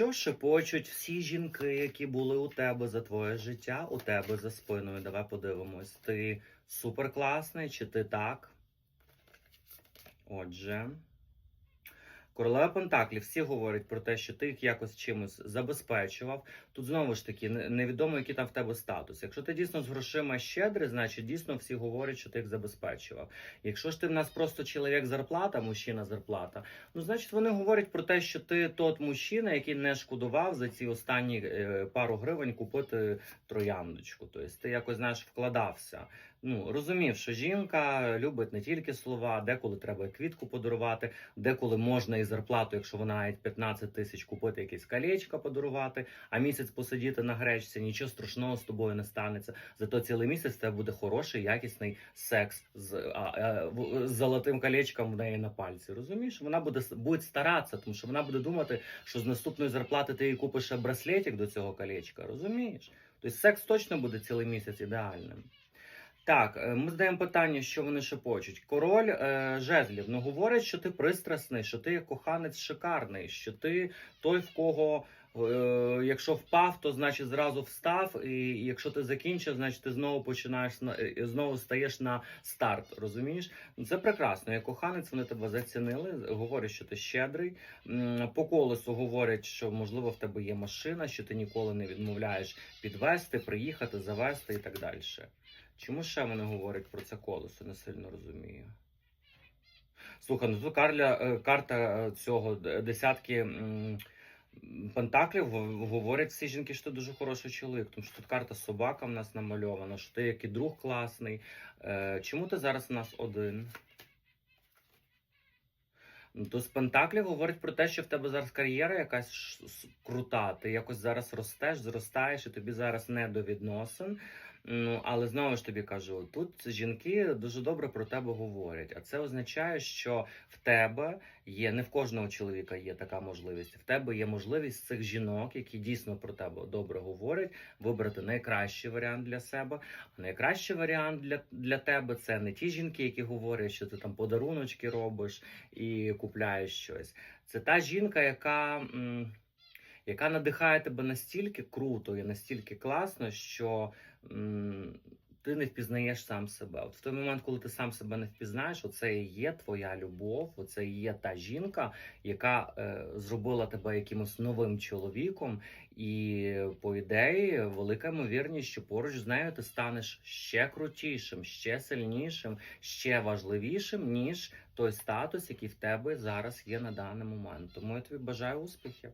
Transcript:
Що шепочуть всі жінки, які були у тебе за твоє життя, у тебе за спиною? Давай подивимось. Ти суперкласний, чи ти так? Отже. Королева Пентаклів всі говорять про те, що ти їх якось чимось забезпечував. Тут знову ж таки невідомо, який там в тебе статус. Якщо ти дійсно з грошима щедрий, значить дійсно всі говорять, що ти їх забезпечував. Якщо ж ти в нас просто чоловік зарплата, мужчина зарплата, ну значить вони говорять про те, що ти тот мужчина, який не шкодував за ці останні е, пару гривень купити трояндочку. Тобто ти якось знаєш вкладався. Ну розумів, що жінка любить не тільки слова, деколи треба квітку подарувати, деколи можна і зарплату, якщо вона навіть 15 тисяч купити якесь колечко подарувати, а місяць посидіти на гречці, нічого страшного з тобою не станеться. Зато цілий місяць тебе буде хороший, якісний секс з, а, е, в- з золотим колечком в неї на пальці. Розумієш? Вона буде буде старатися, тому що вона буде думати, що з наступної зарплати ти їй купиш браслетик до цього колечка. Розумієш? Тобто секс точно буде цілий місяць ідеальним. Так, е, ми задаємо питання, що вони шепочуть. Король е, жезлів ну говорить, що ти пристрасний, що ти коханець шикарний, що ти той, в кого. Е, Якщо впав, то значить зразу встав, і якщо ти закінчив, значить ти знову починаєш е, знову стаєш на старт. Розумієш? Ну, Це прекрасно. Як коханець вони тебе зацінили. Говорять, що ти щедрий. По колесу говорять, що можливо в тебе є машина, що ти ніколи не відмовляєш підвести, приїхати, завести і так далі. Чому ще вони говорять про це колесо? Не сильно розумію. Слухай, ну тут е, карта цього десятки пентаклів говорять всі жінки, що ти дуже хороший чоловік, тому що тут карта собака в нас намальована, що ти як і друг класний. Е, Чому ти зараз у нас один? Ну, То з Пентаклів говорить про те, що в тебе зараз кар'єра якась крута. Ти якось зараз ростеш, зростаєш, і тобі зараз не до відносин. Ну, але знову ж тобі кажу, тут жінки дуже добре про тебе говорять. А це означає, що в тебе є, не в кожного чоловіка є така можливість. В тебе є можливість цих жінок, які дійсно про тебе добре говорять, вибрати найкращий варіант для себе. А найкращий варіант для, для тебе це не ті жінки, які говорять, що ти там подаруночки робиш і купляєш щось. Це та жінка, яка. м, яка надихає тебе настільки круто і настільки класно, що м, ти не впізнаєш сам себе. От в той момент, коли ти сам себе не впізнаєш, оце і є твоя любов, оце і є та жінка, яка е, зробила тебе якимось новим чоловіком, і по ідеї, велика ймовірність, що поруч з нею ти станеш ще крутішим, ще сильнішим, ще важливішим, ніж той статус, який в тебе зараз є на даний момент. Тому я тобі бажаю успіхів.